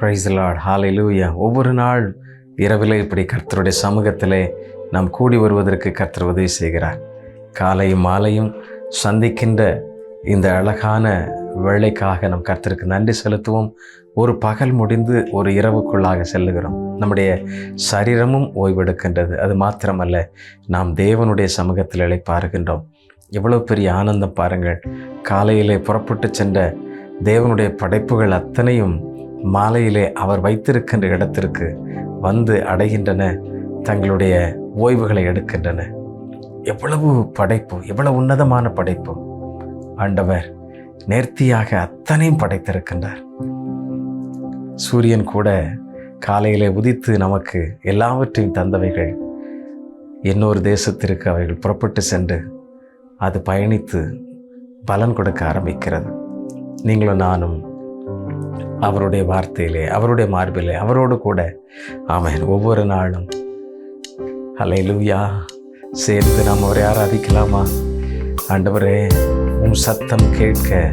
Price Lord லூயா ஒவ்வொரு நாள் இரவிலே இப்படி கர்த்தருடைய சமூகத்திலே நாம் கூடி வருவதற்கு கர்த்தர் உதவி செய்கிறார். காலையும் மாலையும் சந்திக்கின்ற இந்த அழகான வேலைக்காக நம் கர்த்தருக்கு நன்றி செலுத்துவோம். ஒரு பகல் முடிந்து ஒரு இரவுக்குள்ளாக செல்லுகிறோம். நம்முடைய சரீரமும் ஓய்வெடுக்கின்றது. அது மாத்திரமல்ல நாம் தேவனுடைய சமூகத்தில் இழைப்பாருகின்றோம் எவ்வளோ பெரிய ஆனந்தம் பாருங்கள். காலையிலே புறப்பட்டு சென்ற தேவனுடைய படைப்புகள் அத்தனையும் மாலையிலே அவர் வைத்திருக்கின்ற இடத்திற்கு வந்து அடைகின்றன தங்களுடைய ஓய்வுகளை எடுக்கின்றன. எவ்வளவு படைப்பு எவ்வளவு உன்னதமான படைப்பு. ஆண்டவர் நேர்த்தியாக அத்தனையும் படைத்திருக்கின்றார். சூரியன் கூட காலையிலே உதித்து நமக்கு எல்லாவற்றையும் தந்தவைகள் இன்னொரு தேசத்திற்கு அவைகள் புறப்பட்டு சென்று அது பயணித்து பலன் கொடுக்க ஆரம்பிக்கிறது. நீங்களும் நானும் அவருடைய வார்த்தையிலே அவருடைய மார்பிலே அவரோடு கூட. ஆமென். ஒவ்வொரு நாளும். ஹalleluya சேர்ந்து நாம் அவரை ஆராதிக்கலாமா? ஆண்டவரே உன் சத்தம் கேட்க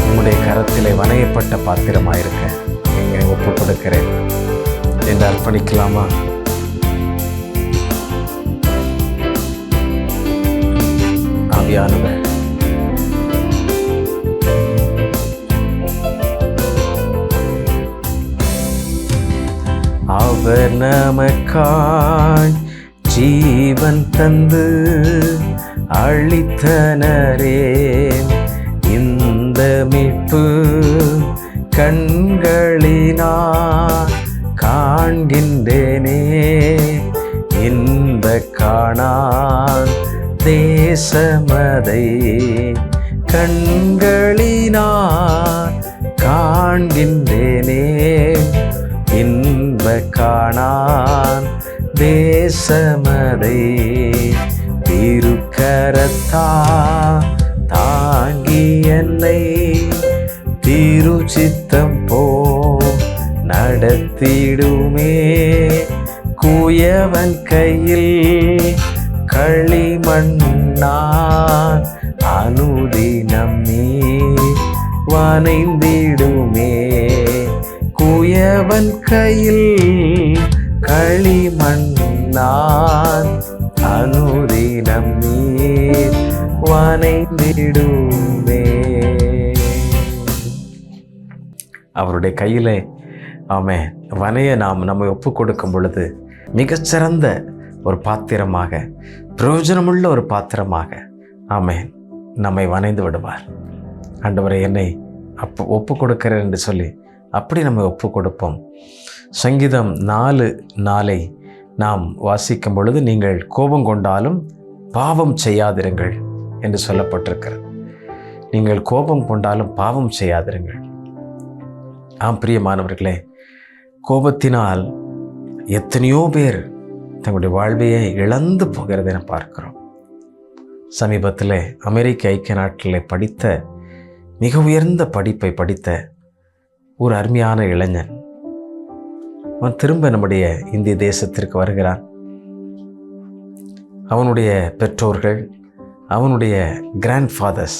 உங்களுடைய கரத்திலே வணையப்பட்ட பாத்திரமாயிருக்க எங்களை ஒப்பு கொடுக்கிறேன் என்று அர்ப்பணிக்கலாமா? ஆவியானவர். அவர் நமக்காய் ஜீவன் தந்து அழித்தனரே. இந்த மீட்பு கண்களினா காண்கின்றேனே. இன்ப காணான் தேசமதை கண்களினா காண்கின்றேனே. காணான் தேசமதை திருக்கரத்தா தாங்கி என்னை திருச்சித்தம் போ நடத்திடுமே. குயவன் கையில் களிமண்ணான் அனுதினம் நீ வனைந்திடும் அவன் கையில் களிமண்ணான் அனுதினம் நீர் வனைந்திடுமே அவருடைய கையிலே ஆமே வனைய நாம் நம்ம ஒப்பு கொடுக்கும் பொழுது மிகச்சிறந்த ஒரு பாத்திரமாக பிரயோஜனமுள்ள ஒரு பாத்திரமாக ஆமேன் நம்மை வனைந்து விடுவார். ஆண்டவரை என்னை அப்போ ஒப்பு கொடுக்கிறேன் என்று சொல்லி அப்படி நம்ம ஒப்பு கொடுப்போம் சங்கீதம் நாலு நாளை நாம் வாசிக்கும் பொழுது நீங்கள் கோபம் கொண்டாலும் பாவம் செய்யாதிருங்கள் என்று சொல்லப்பட்டிருக்கிறது. நீங்கள் கோபம் கொண்டாலும் பாவம் செய்யாதிருங்கள். ஆம் பிரியமானவர்களே கோபத்தினால் எத்தனையோ பேர் தங்களுடைய வாழ்வையை இழந்து போகிறது என பார்க்கிறோம். சமீபத்தில் அமெரிக்க ஐக்கிய நாட்டில் படித்த மிக உயர்ந்த படிப்பை படித்த ஒரு அருமையான இளைஞன். அவன் திரும்ப நம்முடைய இந்திய தேசத்திற்கு வருகிறான். அவனுடைய பெற்றோர்கள் அவனுடைய கிராண்ட் ஃபாதர்ஸ்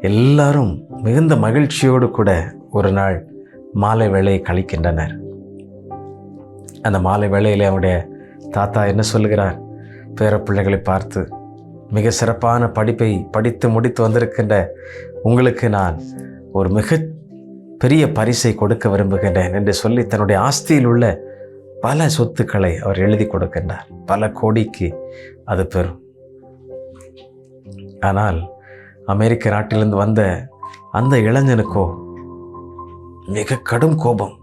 எல்லாரும் மிகுந்த மகிழ்ச்சியோடு கூட ஒரு நாள் மாலை வேளையை கழிக்கின்றனர். அந்த மாலை வேளையில் அவனுடைய தாத்தா என்ன சொல்கிறார் பேர பிள்ளைகளை பார்த்து மிக சிறப்பான படிப்பை படித்து முடித்து வந்திருக்கின்ற உங்களுக்கு நான் ஒரு மிக பெரிய பரிசை கொடுக்க விரும்புகின்றேன் என்று சொல்லி தன்னுடைய ஆஸ்தியில் உள்ள பல சொத்துக்களை அவர் எழுதி கொடுக்கின்றார். பல கோடிக்கு அது பெறும் ஆனால் அமெரிக்க நாட்டிலிருந்து வந்த அந்த இளைஞனுக்கோ மிக கடும் கோபம்.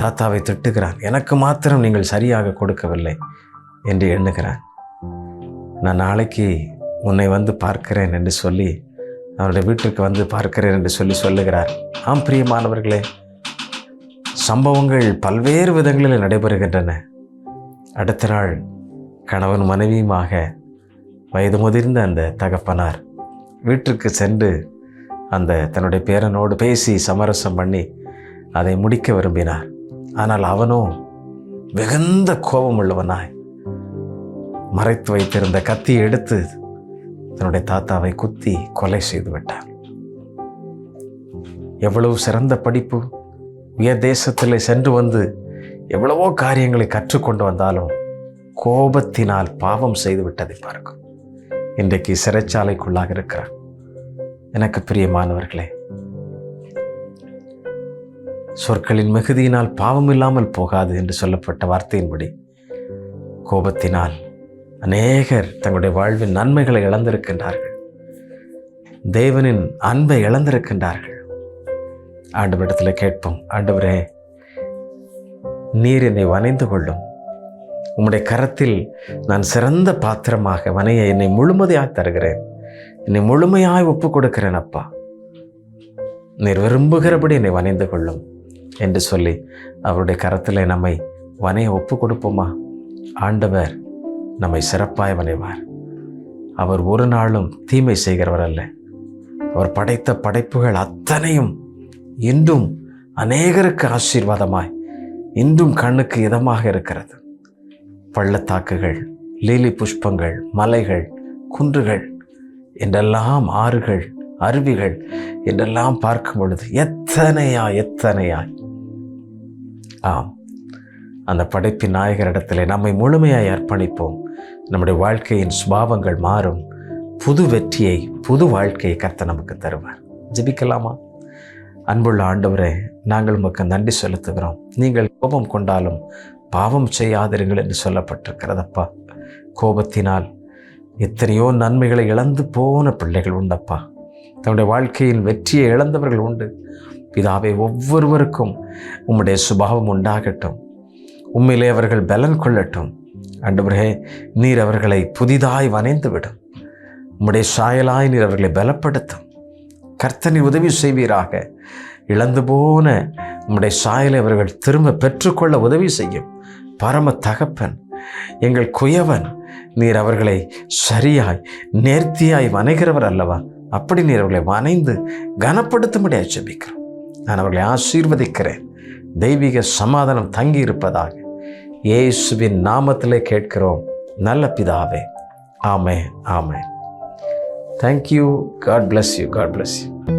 தாத்தாவை திட்டுகிறான். எனக்கு மாத்திரம் நீங்கள் சரியாக கொடுக்கவில்லை என்று எண்ணுகிறான். நான் நாளைக்கு உன்னை வந்து பார்க்கிறேன் என்று சொல்லி அவருடைய வீட்டிற்கு வந்து பார்க்கிறேன் என்று சொல்லி சொல்லுகிறார். ஆம் பிரியமானவர்களே சம்பவங்கள் பல்வேறு விதங்களில் நடைபெறுகின்றன. அடுத்த நாள் கணவன் மனைவியுமாக வயது முதிர்ந்த அந்த தகப்பனார் வீட்டிற்கு சென்று அந்த தன்னுடைய பேரனோடு பேசி சமரசம் பண்ணி அதை முடிக்க விரும்பினார். ஆனால் அவனோ மிகுந்த கோபம் உள்ளவனாய் மறைத்து வைத்திருந்த கத்தியை எடுத்து தன்னுடைய தாத்தாவை குத்தி கொலை செய்து விட்டார். எவ்வளவு சிறந்த படிப்பு உயர் தேசத்தில் சென்று வந்து எவ்வளவோ காரியங்களை கற்றுக்கொண்டு வந்தாலும் கோபத்தினால் பாவம் செய்து விட்டதை பார்க்கும். இன்றைக்கு சிறைச்சாலைக்குள்ளாக இருக்கிறார். எனக்கு பிரியமானவர்களே சொற்களின் மிகுதியினால் பாவம் இல்லாமல் போகாது என்று சொல்லப்பட்ட வார்த்தையின்படி கோபத்தினால் அநேகர் தங்களுடைய வாழ்வின் நன்மைகளை இழந்திருக்கின்றார்கள். தேவனின் அன்பை இழந்திருக்கின்றார்கள். ஆண்டவரிடத்தில் கேட்போம் ஆண்டவரே நீர் என்னை வனைந்து கொள்ளும். உம்முடைய கரத்தில் நான் சிறந்த பாத்திரமாக வனைய என்னை முழுமதியாக தருகிறேன். என்னை முழுமையாய் ஒப்பு கொடுக்கிறேன் அப்பா. நீர் விரும்புகிறபடி என்னை வனைந்து கொள்ளும் என்று சொல்லி அவருடைய கரத்தில் நம்மை வனைய ஒப்பு கொடுப்போமா? ஆண்டவர் நம்மை சிறப்பாய் வனைவார் அவர் ஒரு நாளும் தீமை செய்கிறவர் அல்ல. அவர் படைத்த படைப்புகள் அத்தனையும் இன்றும் அநேகருக்கு ஆசீர்வாதமாய் இன்றும் கண்ணுக்கு இதமாக இருக்கிறது. பள்ளத்தாக்குகள் லீலி புஷ்பங்கள் மலைகள் குன்றுகள் என்றெல்லாம் ஆறுகள் அருவிகள் என்றெல்லாம் பார்க்கும் பொழுது எத்தனையா எத்தனையாய் ஆம் அந்த படைப்பின் நாயகரிடத்தில் நம்மை முழுமையாய் அர்ப்பணிப்போம். நம்முடைய வாழ்க்கையின் சுபாவங்கள் மாறும். புது வெற்றியை புது வாழ்க்கையை கர்த்த நமக்கு தருவார். ஜெபிக்கலாமா? அன்புள்ள ஆண்டவரே நாங்கள் உமக்கு நன்றி செலுத்துகிறோம். நீங்கள் கோபம் கொண்டாலும் பாவம் செய்யாதிருங்கள் என்று சொல்லப்பட்டிருக்கிறதப்பா. கோபத்தினால் எத்தனையோ நன்மைகளை இழந்து போன பிள்ளைகள் உண்டப்பா. தன்னுடைய வாழ்க்கையின் வெற்றியை இழந்தவர்கள் உண்டு. பிதாவை ஒவ்வொருவருக்கும் உம்முடைய சுபாவம் உண்டாகட்டும். உண்மையிலே அவர்கள் பலன் கொள்ளட்டும். அன்றுபிறகே நீர் அவர்களை புதிதாய் வனைந்து விடும் உம்முடைய சாயலாய் நீர் அவர்களை பலப்படுத்தும். கர்த்தனை உதவி செய்வீராக. இழந்து போன உம்முடைய சாயலை அவர்கள் திரும்ப பெற்றுக்கொள்ள உதவி செய்யும். பரம தகப்பன் எங்கள் குயவன் நீர் அவர்களை சரியாய் நேர்த்தியாய் வணைகிறவர் அல்லவா? அப்படி நீர் அவர்களை வனைந்து கனப்படுத்தும்படியாக ஜெபிக்கிறோம். நான் அவர்களை ஆசீர்வதிக்கிறேன். தெய்வீக சமாதானம் தங்கி இருப்பதாக இயேசுவின் நாமத்திலே கேட்கிறோம். நல்ல பிதாவே. ஆமே ஆமே thank you God bless you God bless you